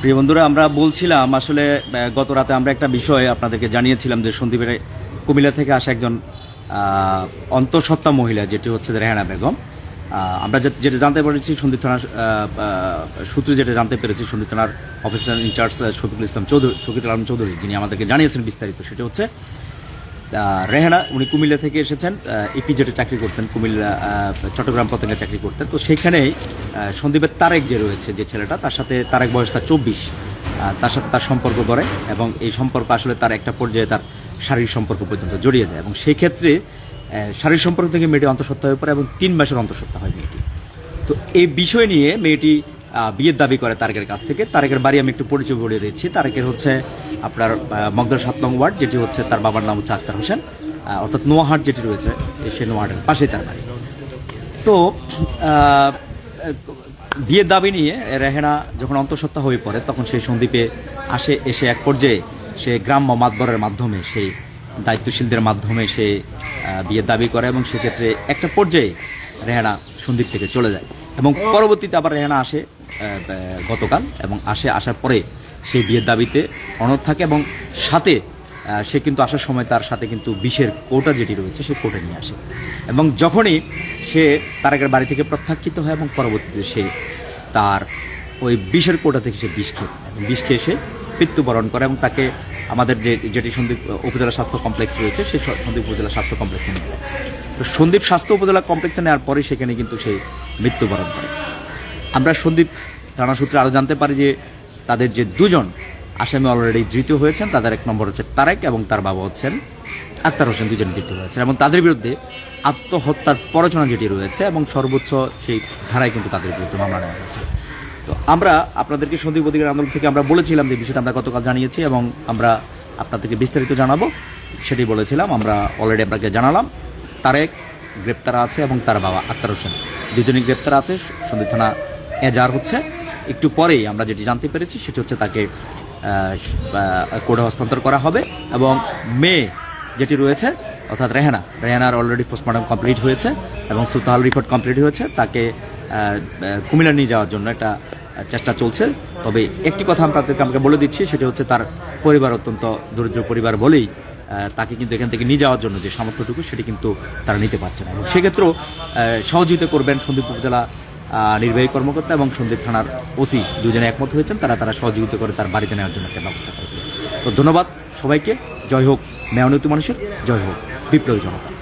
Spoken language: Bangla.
প্রিয় বন্ধুরা, আমরা বলছিলাম আসলে গত রাতে আমরা একটা বিষয় আপনাদেরকে জানিয়েছিলাম যে সন্দীপের কুমিল্লা থেকে আসা একজন অন্তঃসত্ত্বা মহিলা, যেটি হচ্ছে রেহানা বেগম। আমরা যেটা জানতে পেরেছি, সন্দীপ থানার সূত্রে যেটা জানতে পেরেছি, সন্দীপ থানার অফিসার ইনচার্জ শফিকুল ইসলাম চৌধুরী শফিকুল আলম চৌধুরী, যিনি আমাদেরকে জানিয়েছেন বিস্তারিত, সেটা হচ্ছে রেহানা, উনি কুমিল্লা থেকে এসেছেন। ইপিজেটে চাকরি করতেন, কুমিল্লা চট্টগ্রাম পতঙ্গে চাকরি করতেন। তো সেখানেই সন্দীপের তারেক যে রয়েছে, যে ছেলেটা, তার সাথে তারেক বয়স তার চব্বিশ। তার সাথে তার সম্পর্ক করে এবং এই সম্পর্ক আসলে তার একটা পর্যায়ে তার শারীরিক সম্পর্ক পর্যন্ত জড়িয়ে যায় এবং সেই ক্ষেত্রে শারীরিক সম্পর্ক থেকে মেয়েটি অন্তঃসত্ত্বা হয়ে পড়ে এবং তিন মাসের অন্তঃসত্ত্বা হয় মেয়েটি। তো এই বিষয় নিয়ে মেয়েটি বিয়ের দাবি করে তারেকের কাছ থেকে। তারেকের বাড়ি আমি একটু পরিচয় বলিয়ে দিচ্ছি। তারেকের হচ্ছে আপনার মগদর সাত নং ওয়ার্ড, যেটি হচ্ছে তার বাবার নাম হচ্ছে আক্তার হোসেন। অর্থাৎ নোয়াহাট যেটি রয়েছে সেই নোয়াহাটের পাশেই তার বাড়ি। তো বিয়ের দাবি নিয়ে রেহেনা যখন অন্তঃসত্ত্বা হয়ে পড়ে, তখন সেই সন্দীপে আসে, এসে এক পর্যায়ে সে গ্রাম্য মাতবরের মাধ্যমে, সেই দায়িত্বশীলদের মাধ্যমে সে বিয়ের দাবি করে এবং সেক্ষেত্রে একটা পর্যায়ে রেহানা সন্দীপ থেকে চলে যায়। এবং পরবর্তীতে আবার রেহানা আসে গতকাল এবং আসে, আসার পরে সেই বিয়ের দাবিতে অনড় থাকে এবং সাথে সে কিন্তু আসার সময় তার সাথে কিন্তু বিষের কোটা যেটি রয়েছে সে কোটা নিয়ে আসে। এবং যখনই সে তারেকের বাড়ি থেকে প্রত্যাখ্যিত হয় এবং পরবর্তীতে সে তার ওই বিষের কোটা থেকে সে বিষ খেয়ে বিষ খেয়ে সে মৃত্যুবরণ করে এবং তাকে আমাদের যে, যেটি সন্দীপ উপজেলা স্বাস্থ্য কমপ্লেক্স রয়েছে সেই স- সন্দীপ উপজেলা স্বাস্থ্য কমপ্লেক্সে নিয়ে যায়। তো সন্দীপ স্বাস্থ্য উপজেলা কমপ্লেক্সে নেওয়ার পরে সেখানে কিন্তু সে মৃত্যুবরণ করে। আমরা সন্দীপ থানা সূত্রে আরও জানতে পারি যে তাদের যে দুজন, আসামি অলরেডি ধৃত হয়েছেন, তাদের এক নম্বর হচ্ছে তারেক এবং তার বাবা হচ্ছেন আক্তার হোসেন, দুজন ধৃত হয়েছেন এবং তাদের বিরুদ্ধে আত্মহত্যার প্ররোচনা যেটি রয়েছে এবং সর্বোচ্চ সেই ধারায় কিন্তু তাদের বিরুদ্ধে মামলা নেওয়া হয়েছে। তো আমরা আপনাদেরকে সন্দীপ অধিকার আন্দোলন থেকে আমরা বলেছিলাম যে বিষয়টা আমরা গতকাল জানিয়েছি এবং আমরা আপনাদেরকে বিস্তারিত জানাব। সেটি বলেছিলাম, আমরা অলরেডি আপনাকে জানালাম। তারেক গ্রেপ্তার আছে এবং তার বাবা আক্তার হোসেন, দুজনই গ্রেপ্তার আছে। সন্দীপ থানা এজার হচ্ছে। একটু পরেই আমরা যেটি জানতে পেরেছি, সেটি হচ্ছে তাকে কোর্টে হস্তান্তর করা হবে এবং মেয়ে যেটি রয়েছে, অর্থাৎ রেহানা, রেহানার অলরেডি পোস্টমর্টম কমপ্লিট হয়েছে এবং সুতাহাল রিপোর্ট কমপ্লিট হয়েছে। তাকে কুমিল্লা নিয়ে যাওয়ার জন্য একটা চেষ্টা চলছে। তবে একটি কথা আমরা আপনাদেরকে আমাকে বলে দিচ্ছি, সেটি হচ্ছে তার পরিবার অত্যন্ত দরিদ্র পরিবার বলেই তাকে কিন্তু এখান থেকে নিয়ে যাওয়ার জন্য যে সামর্থ্যটুকু, সেটি কিন্তু তারা নিতে পারছে না। এবং সেক্ষেত্রেও সহযোগিতা করবেন সন্দীপ উপজেলা নির্বাহী কর্মকর্তা এবং সন্দীপ থানার ওসি দুজনে একমত হয়েছেন। তারা তারা সহযোগিতা করে তার বাড়িতে নেওয়ার জন্য একটা ব্যবস্থা করবে তো ধন্যবাদ সবাইকে। জয় হোক, মেয়নতি মানুষের। জয় হোক, বিপ্লবী জনতা।